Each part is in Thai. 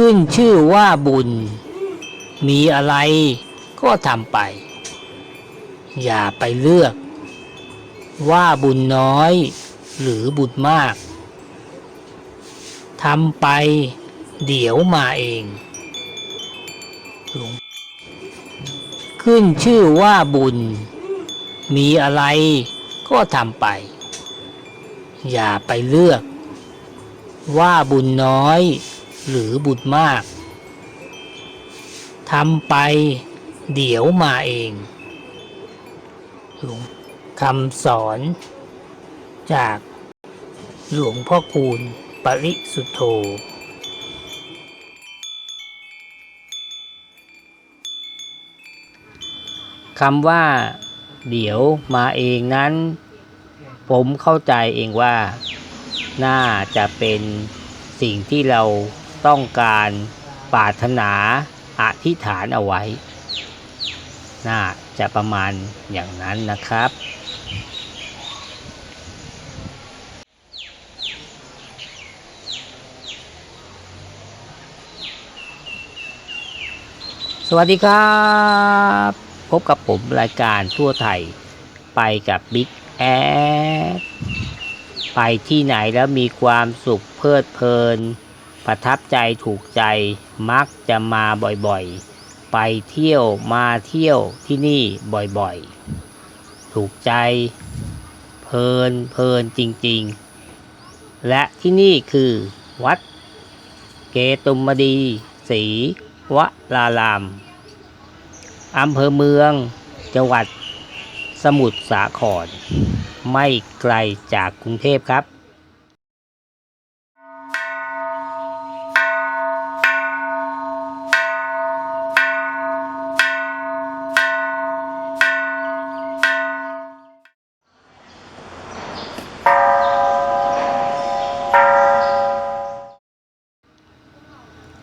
ขึ้นชื่อว่าบุญ มีอะไรก็ทำไป อย่าไปเลือก ว่าบุญน้อยหรือบุญมากทำไปเดี๋ยวมาเองหลวงขึ้นชื่อว่าบุญ มีอะไรก็ทำไป อย่าไปเลือก ว่าบุญน้อย หรือบุญมากทำไปเดี๋ยวมาเองหลวงคำสอน จากหลวงพ่อคูณปริสุทธโธคำว่า เดี๋ยวมาเองนั้น ผมเข้าใจเองว่า น่าจะเป็นสิ่งที่เรา ต้องการปรารถนาอธิษฐานเอาไว้ น่าจะประมาณอย่างนั้นนะครับสวัสดีครับ พบกับผมรายการทั่วไทย ไปกับบิ๊กแอไปที่ไหนแล้วมีความสุขเพลิดเพลิน ประทับใจถูกใจมักจะมาบ่อยๆ ไปเที่ยวมาเที่ยวที่นี่บ่อยๆ ถูกใจ เพลินเพลินจริงๆ และที่นี่คือวัด เกตุมดีศรีวรารามอำเภอเมืองจังหวัดสมุทรสาคร ไม่ไกลจากกรุงเทพครับ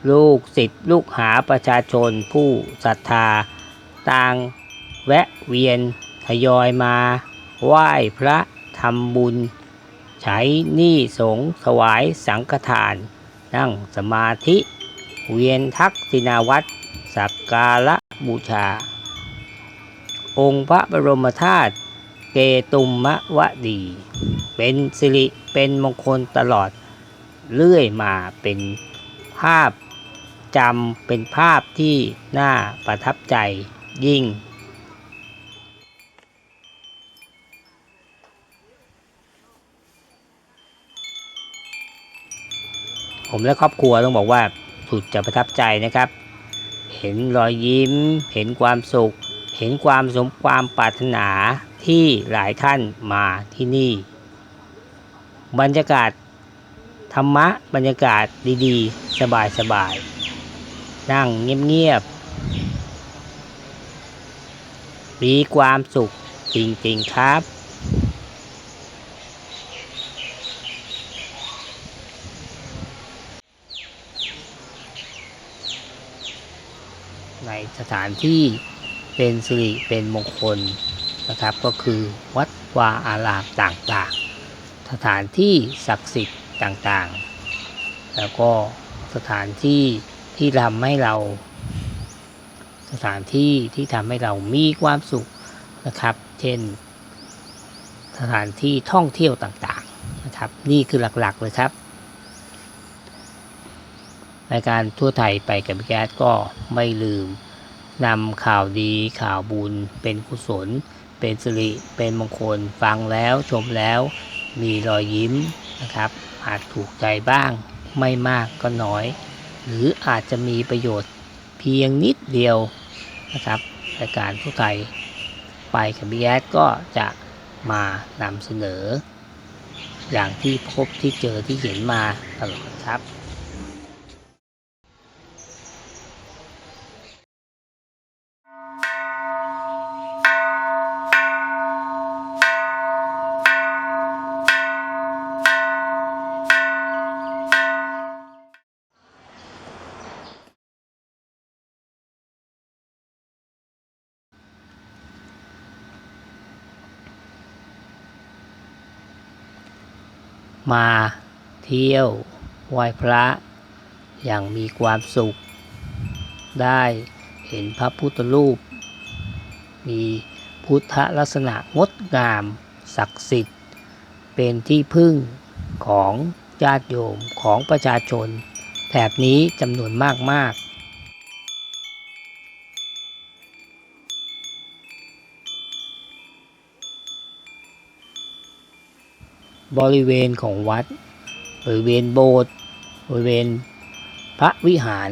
ลูกศิษย์ลูกหาประชาชนผู้ศรัทธา ต่างแวะเวียนทยอยมาไหว้พระทำบุญ ใช้หนี้สงฆ์ถวายสังฆทาน นั่งสมาธิ เวียนทักษิณาวัตรสักการะบูชา องค์พระบรมธาตุเกตุมมะวะดี เป็นสิริเป็นมงคลตลอดเลื่อยมาเป็นภาพ จำเป็นภาพที่น่าประทับใจยิ่ง ผมและครอบครัวต้องบอกว่าสุดจะประทับใจนะครับ เห็นรอยยิ้ม เห็นความสุข เห็นความสมความปรารถนาที่หลายท่านมาที่นี่ บรรยากาศธรรมะบรรยากาศดีๆ สบายๆ นั่งเงียบๆ มีความสุขจริงๆครับ ในสถานที่เป็นสิริเป็นมงคลนะครับก็คือวัดวาอารามต่างๆ สถานที่ศักดิ์สิทธิ์ต่างๆ แล้วก็สถานที่ ที่ทำให้เราสถานที่ที่ทำให้เรามีความสุขนะครับ เช่น สถานที่ท่องเที่ยวต่างๆนะครับ นี่คือหลักๆเลยครับรายการทั่วไทยไปกับพี่แก๊สก็ไม่ลืมนำข่าวดีข่าวบุญ เป็นกุศล เป็นสิริเป็นมงคลฟังแล้วชมแล้ว มีรอยยิ้มนะครับอาจถูกใจบ้างไม่มากก็น้อย หรืออาจจะมีประโยชน์เพียงนิดเดียวนะครับรายการทั่วไทยไปกับบีแอก็จะมานำเสนอ อย่างที่พบที่เจอที่เห็นมาตลอดครับ มาเที่ยวไหว้พระอย่างมีความสุข ได้เห็นพระพุทธรูป มีพุทธลักษณะงดงามศักดิ์สิทธิ์ เป็นที่พึ่งของญาติโยมของประชาชน แถบนี้จำนวนมากๆ บริเวณของวัด บริเวณโบสถ์บริเวณพระวิหาร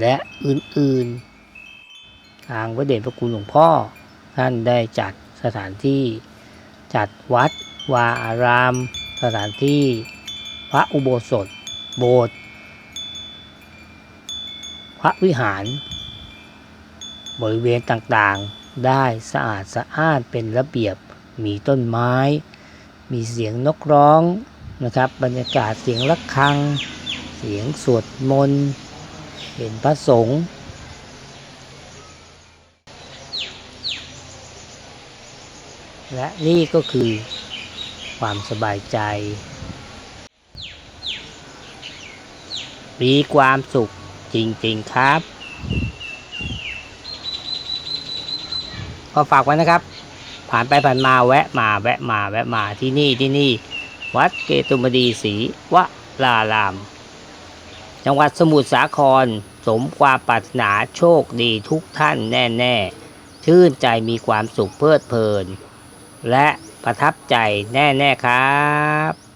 และอื่นๆ ทางพระเดชพระคุณหลวงพ่อ ท่านได้จัดสถานที่จัดวัด วาอาราม สถานที่ พระอุโบสถ โบสถ์พระวิหาร บริเวณต่างๆ ได้สะอาดสะอ้านเป็นระเบียบมีต้นไม้ มีเสียงนกร้องนะครับ บรรยากาศเสียงระฆัง เสียงสวดมนต์เห็นพระสงฆ์และนี่ก็คือความสบายใจ มีความสุขจริง ๆ ครับ ก็ฝากไว้นะครับ ผ่านไปผ่านมาแวะมาแวะมาแวะมาที่นี่ที่นี่ วัดเกตุมดีศรีวลาราม จังหวัดสมุทรสาคร สมความปรารถนาโชคดีทุกท่านแน่ๆ ชื่นใจมีความสุขเพลิดเพลิน และประทับใจแน่ ๆ ครับ